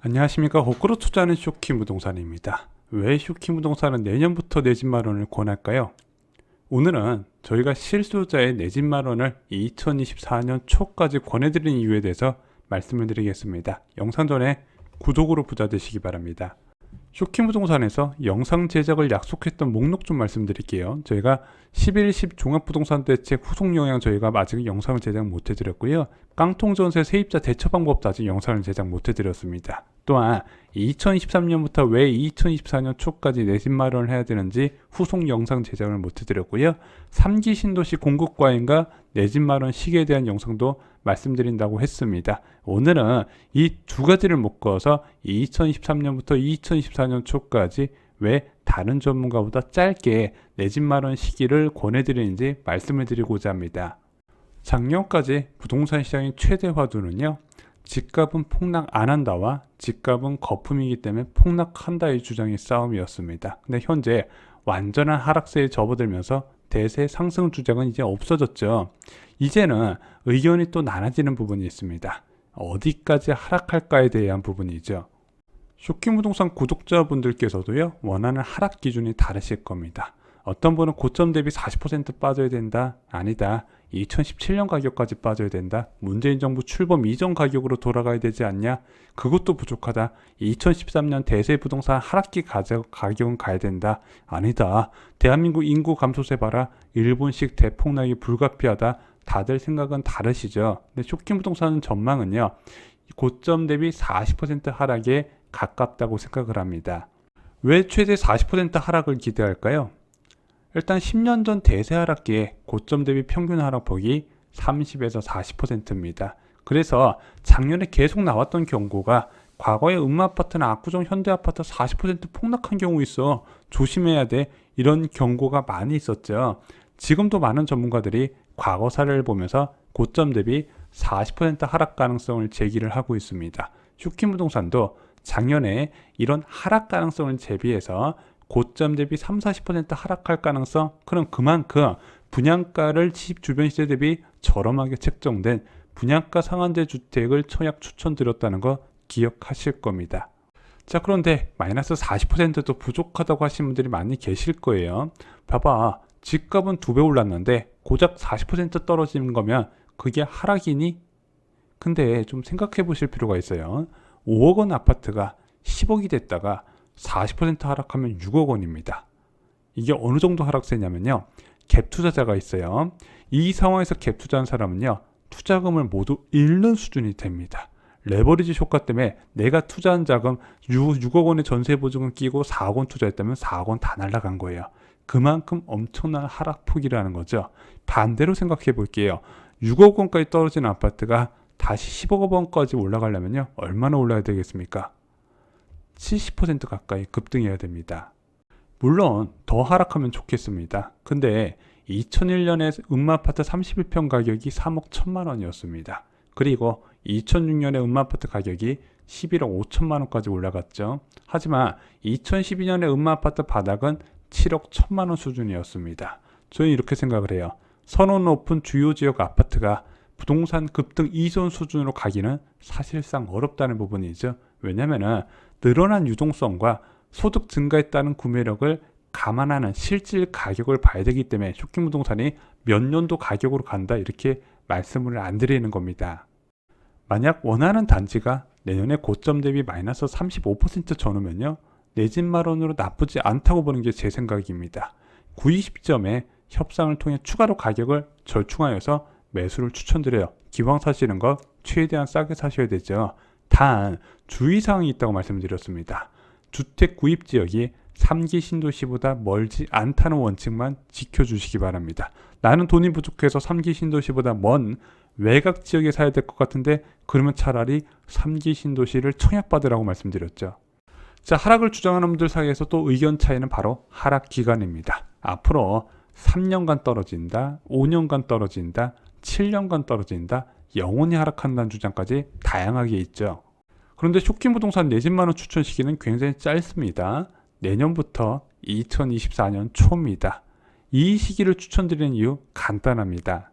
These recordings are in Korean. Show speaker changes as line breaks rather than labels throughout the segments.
안녕하십니까 거꾸로 투자하는 쇼키 부동산입니다. 왜 쇼키 부동산은 내년부터 내 집 마련을 권할까요? 오늘은 저희가 실수요자의 내 집 마련을 2024년 초까지 권해드리는 이유에 대해서 말씀을 드리겠습니다. 영상 전에 구독으로 부자 되시기 바랍니다. 쇼키 부동산에서 영상 제작을 약속했던 목록 좀 말씀드릴게요. 저희가 11.10 종합부동산 대책 후속 영향 저희가 아직 영상을 제작 못 해드렸고요. 깡통전세 세입자 대처 방법도 아직 영상을 제작 못 해드렸습니다. 또한 2023년부터 왜 2024년 초까지 내집 마련을 해야 되는지 후속 영상 제작을 못 해드렸고요. 3기 신도시 공급 과잉과 내집 마련 시기에 대한 영상도 말씀드린다고 했습니다. 오늘은 이 두 가지를 묶어서 2023년부터 2024년 초까지 왜 다른 전문가보다 짧게 내집 마련 시기를 권해드리는지 말씀을 드리고자 합니다. 작년까지 부동산 시장의 최대 화두는요. 집값은 폭락 안 한다와 집값은 거품이기 때문에 폭락한다의 주장의 싸움이었습니다. 근데 현재 완전한 하락세에 접어들면서 대세 상승 주장은 이제 없어졌죠. 이제는 의견이 또 나눠지는 부분이 있습니다. 어디까지 하락할까에 대한 부분이죠. 쇼킹 부동산 구독자분들께서도요, 원하는 하락 기준이 다르실 겁니다. 어떤 분은 고점 대비 40% 빠져야 된다. 아니다. 2017년 가격까지 빠져야 된다. 문재인 정부 출범 이전 가격으로 돌아가야 되지 않냐? 그것도 부족하다. 2013년 대세 부동산 하락기 가격, 가격은 가야 된다. 아니다. 대한민국 인구 감소세 봐라. 일본식 대폭락이 불가피하다. 다들 생각은 다르시죠. 근데 쇼킹 부동산 전망은요. 고점 대비 40% 하락에 가깝다고 생각을 합니다. 왜 최대 40% 하락을 기대할까요? 일단 10년 전 대세 하락기에 고점 대비 평균 하락폭이 30에서 40%입니다. 그래서 작년에 계속 나왔던 경고가 과거에 음마아파트나 압구정 현대아파트 40% 폭락한 경우 있어 조심해야 돼 이런 경고가 많이 있었죠. 지금도 많은 전문가들이 과거 사례를 보면서 고점 대비 40% 하락 가능성을 제기를 하고 있습니다. 슈킨 부동산도 작년에 이런 하락 가능성을 대비해서 고점 대비 3, 40% 하락할 가능성 그럼 그만큼 분양가를 집 주변 시세 대비 저렴하게 책정된 분양가 상한제 주택을 청약 추천드렸다는 거 기억하실 겁니다. 자 그런데 마이너스 40%도 부족하다고 하시는 분들이 많이 계실 거예요. 봐봐 집값은 두 배 올랐는데 고작 40% 떨어지는 거면 그게 하락이니? 근데 좀 생각해 보실 필요가 있어요. 5억 원 아파트가 10억이 됐다가 40% 하락하면 6억 원입니다. 이게 어느 정도 하락세냐면요. 갭 투자자가 있어요. 이 상황에서 갭 투자한 사람은요. 투자금을 모두 잃는 수준이 됩니다. 레버리지 효과 때문에 내가 투자한 자금 6, 억 원의 전세 보증금 끼고 4억 원 투자했다면 4억 원 다 날라간 거예요. 그만큼 엄청난 하락폭이라는 거죠. 반대로 생각해 볼게요. 6억 원까지 떨어진 아파트가 다시 10억 원까지 올라가려면요. 얼마나 올라야 되겠습니까? 70% 가까이 급등해야 됩니다. 물론 더 하락하면 좋겠습니다. 근데 2001년에 음마아파트 31평 가격이 3억 1천만 원이었습니다. 그리고 2006년에 음마아파트 가격이 11억 5천만 원까지 올라갔죠. 하지만 2012년에 음마아파트 바닥은 7억 1천만 원 수준이었습니다. 저는 이렇게 생각을 해요. 선호 높은 주요 지역 아파트가 부동산 급등 이전 수준으로 가기는 사실상 어렵다는 부분이죠. 왜냐면은 늘어난 유동성과 소득 따른 구매력을 감안하는 실질 가격을 봐야 되기 때문에 쇼킹 부동산이 몇 년도 가격으로 간다 이렇게 말씀을 안 드리는 겁니다. 만약 원하는 단지가 내년에 고점 대비 마이너스 35% 전후면요. 내 집 마련으로 나쁘지 않다고 보는 게 제 생각입니다. 구입 시점에 협상을 통해 추가로 가격을 절충하여서 매수를 추천드려요. 기왕 사시는 거 최대한 싸게 사셔야 되죠. 단 주의사항이 있다고 말씀드렸습니다. 주택 구입 지역이 3기 신도시보다 멀지 않다는 원칙만 지켜주시기 바랍니다. 나는 돈이 부족해서 3기 신도시보다 먼 외곽 지역에 사야 될 것 같은데 그러면 차라리 3기 신도시를 청약받으라고 말씀드렸죠. 자, 하락을 주장하는 분들 사이에서 또 의견 차이는 바로 하락 기간입니다. 앞으로 3년간 떨어진다, 5년간 떨어진다, 7년간 떨어진다, 영원히 하락한다는 주장까지 다양하게 있죠. 그런데 쇼킹 부동산 내 집만원 추천 시기는 굉장히 짧습니다. 내년부터 2024년 초입니다. 이 시기를 추천드리는 이유 간단합니다.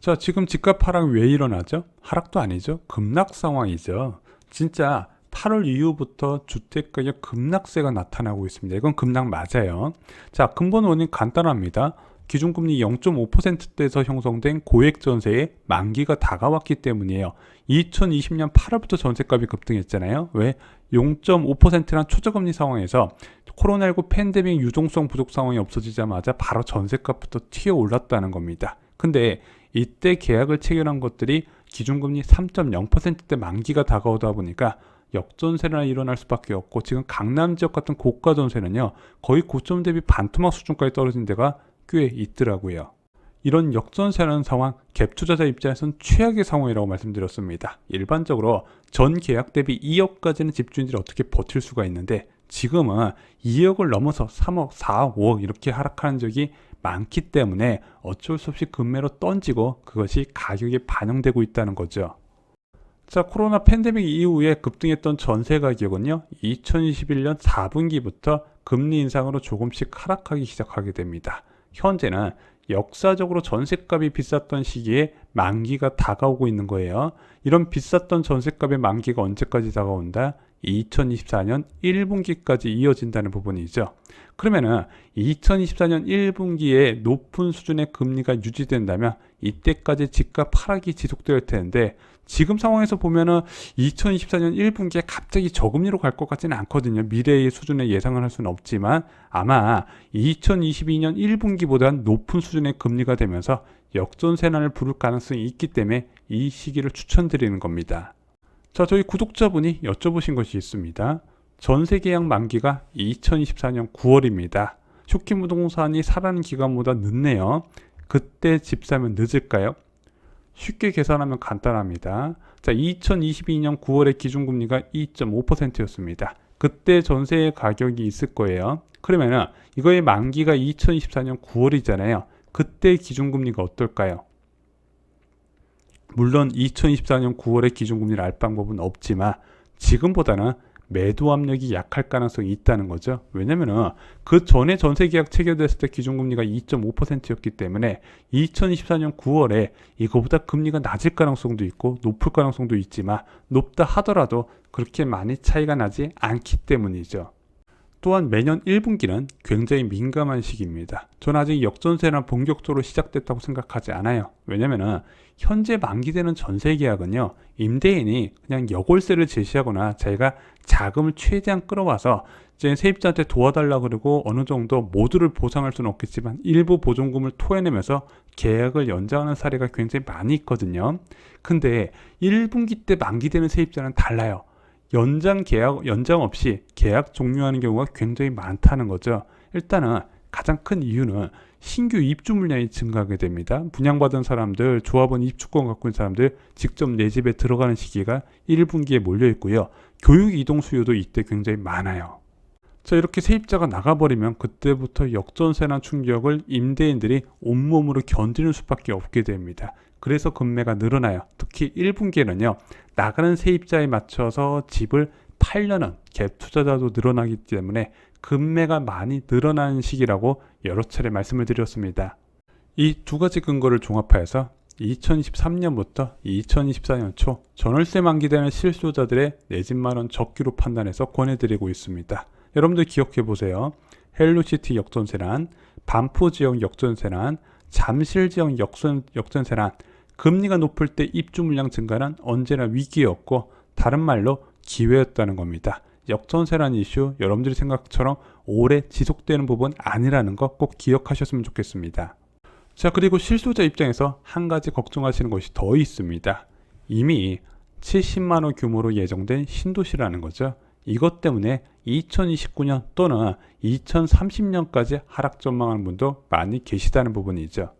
자, 지금 집값 하락 왜 일어나죠? 하락도 아니죠. 급락 상황이죠. 진짜 8월 이후부터 주택가격 급락세가 나타나고 있습니다. 이건 급락 맞아요. 자, 근본 원인 간단합니다. 기준금리 0.5%대에서 형성된 고액 전세의 만기가 다가왔기 때문이에요. 2020년 8월부터 전세값이 급등했잖아요. 왜? 0.5%란 초저금리 상황에서 코로나19 팬데믹 유동성 부족 상황이 없어지자마자 바로 전세값부터 튀어 올랐다는 겁니다. 근데 이때 계약을 체결한 것들이 기준금리 3.0%대 만기가 다가오다 보니까 역전세나 일어날 수밖에 없고 지금 강남 지역 같은 고가 전세는요 거의 고점 대비 반토막 수준까지 떨어진 데가 꽤 있더라고요. 이런 역전세라는 상황 갭 투자자 입장에서는 최악의 상황이라고 말씀드렸습니다. 일반적으로 전 계약 대비 2억까지는 집주인들이 어떻게 버틸 수가 있는데 지금은 2억을 넘어서 3억, 4억, 5억 이렇게 하락하는 적이 많기 때문에 어쩔 수 없이 급매로 던지고 그것이 가격에 반영되고 있다는 거죠. 자, 코로나 팬데믹 이후에 급등했던 전세 가격은요, 2021년 4분기부터 금리 인상으로 조금씩 하락하기 시작하게 됩니다. 현재는 역사적으로 전세값이 비쌌던 시기에 만기가 다가오고 있는 거예요. 이런 비쌌던 전세값의 만기가 언제까지 다가온다? 2024년 1분기까지 이어진다는 부분이죠. 그러면은 2024년 1분기에 높은 수준의 금리가 유지된다면 이때까지 집값 하락이 지속될 텐데 지금 상황에서 보면은 2024년 1분기에 갑자기 저금리로 갈 것 같지는 않거든요. 미래의 수준의 예상을 할 수는 없지만 아마 2022년 1분기보다 높은 수준의 금리가 되면서 역전세난을 부를 가능성이 있기 때문에 이 시기를 추천드리는 겁니다. 자, 저희 구독자분이 여쭤보신 것이 있습니다. 전세 계약 만기가 2024년 9월입니다. 쇼킹 부동산이 사라는 기간보다 늦네요. 그때 집 사면 늦을까요? 쉽게 계산하면 간단합니다. 자, 2022년 9월의 기준금리가 2.5%였습니다. 그때 전세 가격이 있을 거예요. 그러면은 이거의 만기가 2024년 9월이잖아요. 그때 기준금리가 어떨까요? 물론 2024년 9월의 기준금리를 알 방법은 없지만 지금보다는 매도 압력이 약할 가능성이 있다는 거죠. 왜냐면은 그 전에 전세 계약 체결됐을 때 기준금리가 2.5%였기 때문에 2024년 9월에 이거보다 금리가 낮을 가능성도 있고 높을 가능성도 있지만 높다 하더라도 그렇게 많이 차이가 나지 않기 때문이죠. 또한 매년 1분기는 굉장히 민감한 시기입니다. 저는 아직 역전세나 본격적으로 시작됐다고 생각하지 않아요. 왜냐면은 현재 만기되는 전세 계약은요, 임대인이 그냥 여골세를 제시하거나 자기가 자금을 최대한 끌어와서 이제 세입자한테 도와달라 그러고 어느 정도 모두를 보상할 수는 없겠지만 일부 보존금을 토해내면서 계약을 연장하는 사례가 굉장히 많이 있거든요. 근데 1분기 때 만기되는 세입자는 달라요. 연장 계약 연장 없이 계약 종료하는 경우가 굉장히 많다는 거죠. 일단은 가장 큰 이유는 신규 입주 물량이 증가하게 됩니다. 분양받은 사람들, 조합원 입주권 갖고 있는 사람들 직접 내 집에 들어가는 시기가 1분기에 몰려 있고요. 교육 이동 수요도 이때 굉장히 많아요. 자, 이렇게 세입자가 나가버리면 그때부터 역전세나 충격을 임대인들이 온몸으로 견디는 수밖에 없게 됩니다. 그래서 금매가 늘어나요. 특히 1분기에는요, 나가는 세입자에 맞춰서 집을 팔려는 갭 투자자도 늘어나기 때문에 금매가 많이 늘어나는 시기라고 여러 차례 말씀을 드렸습니다. 이 두 가지 근거를 종합하여서 2023년부터 2024년 초 전월세 만기되는 실수요자들의 내 집 마련 적기로 판단해서 권해드리고 있습니다. 여러분들 기억해 보세요. 헬로시티 역전세란, 반포 지역 역전세란, 잠실 지역 역전, 역전세란, 금리가 높을 때 입주 물량 증가는 언제나 위기였고 다른 말로 기회였다는 겁니다. 역전세란 이슈 여러분들이 생각처럼 오래 지속되는 부분 아니라는 거 꼭 기억하셨으면 좋겠습니다. 자 그리고 실수자 입장에서 한 가지 걱정하시는 것이 더 있습니다. 이미 70만 원 규모로 예정된 신도시라는 거죠. 이것 때문에 2029년 또는 2030년까지 하락 전망하는 분도 많이 계시다는 부분이죠.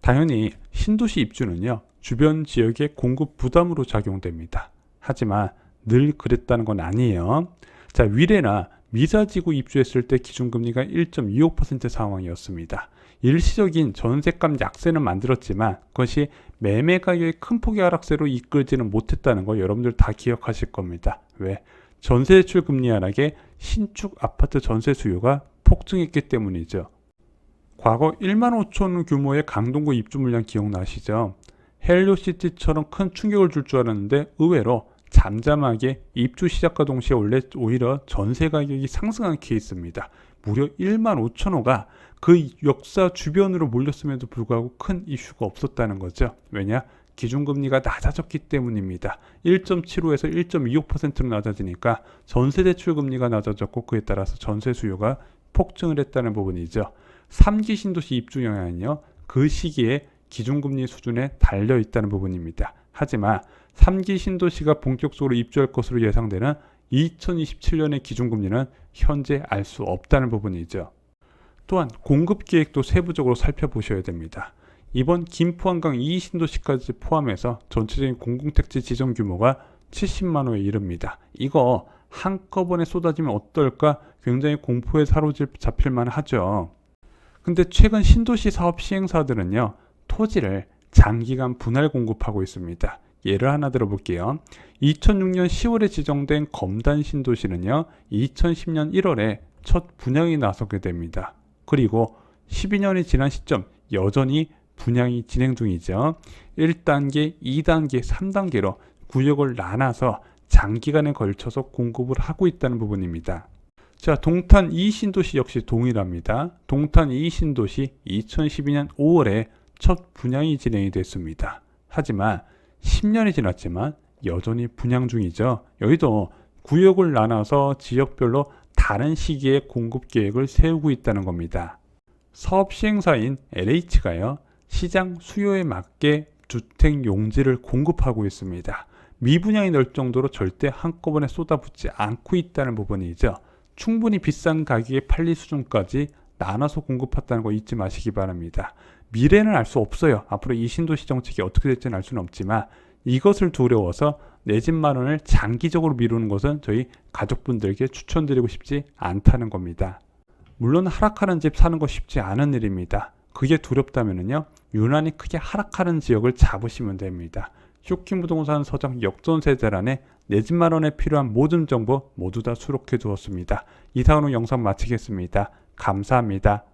당연히 신도시 입주는요, 주변 지역의 공급 부담으로 작용됩니다. 하지만 늘 그랬다는 건 아니에요. 자, 위례나 미사지구 입주했을 때 기준금리가 1.25% 상황이었습니다. 일시적인 전세값 약세는 만들었지만 그것이 매매 가격의 큰 폭의 하락세로 이끌지는 못했다는 거 여러분들 다 기억하실 겁니다. 왜? 전세 대출 금리 하락에 신축 아파트 전세 수요가 폭증했기 때문이죠. 과거 1만 5천 규모의 강동구 입주 물량 기억나시죠? 헬리오시티처럼 큰 충격을 줄 줄 알았는데 의외로 잠잠하게 입주 시작과 동시에 원래 오히려 전세 가격이 상승한 케이스입니다. 무려 1만 5천 호가 그 역사 주변으로 몰렸음에도 불구하고 큰 이슈가 없었다는 거죠. 왜냐? 기준금리가 낮아졌기 때문입니다. 1.75에서 1.25%로 낮아지니까 전세 대출 금리가 낮아졌고 그에 따라서 전세 수요가 폭증을 했다는 부분이죠. 3기 신도시 입주 영향은요. 그 시기에 기준금리 수준에 달려 있다는 부분입니다. 하지만 3기 신도시가 본격적으로 입주할 것으로 예상되는 2027년의 기준금리는 현재 알 수 없다는 부분이죠. 또한 공급 계획도 세부적으로 살펴보셔야 됩니다. 이번 김포 한강 2 신도시까지 포함해서 전체적인 공공택지 지정 규모가 70만 호에 이릅니다. 이거 한꺼번에 쏟아지면 어떨까 굉장히 공포에 사로잡힐 만하죠. 근데 최근 신도시 사업 시행사들은요 토지를 장기간 분할 공급하고 있습니다. 예를 하나 들어볼게요. 2006년 10월에 지정된 검단 신도시는요 2010년 1월에 첫 분양이 나서게 됩니다. 그리고 12년이 지난 시점 여전히 분양이 진행 중이죠. 1단계, 2단계, 3단계로 구역을 나눠서 장기간에 걸쳐서 공급을 하고 있다는 부분입니다. 자, 동탄 2신도시 역시 동일합니다. 동탄 2신도시 2012년 5월에 첫 분양이 진행이 됐습니다. 하지만 10년이 지났지만 여전히 분양 중이죠. 여기도 구역을 나눠서 지역별로 다른 시기에 공급 계획을 세우고 있다는 겁니다. 사업 시행사인 LH가요. 시장 수요에 맞게 주택 용지를 공급하고 있습니다. 미분양이 될 정도로 절대 한꺼번에 쏟아붓지 않고 있다는 부분이죠. 충분히 비싼 가격에 팔릴 수준까지 나눠서 공급했다는 거 잊지 마시기 바랍니다. 미래는 알 수 없어요. 앞으로 이 신도시 정책이 어떻게 될지는 알 수는 없지만 이것을 두려워서 내 집 마련을 장기적으로 미루는 것은 저희 가족분들께 추천드리고 싶지 않다는 겁니다. 물론 하락하는 집 사는 거 쉽지 않은 일입니다. 그게 두렵다면요 유난히 크게 하락하는 지역을 잡으시면 됩니다. 쇼킹 부동산 서점 역전 세대란에 내 집 마련에 필요한 모든 정보 모두 다 수록해 두었습니다. 이상으로 영상 마치겠습니다. 감사합니다.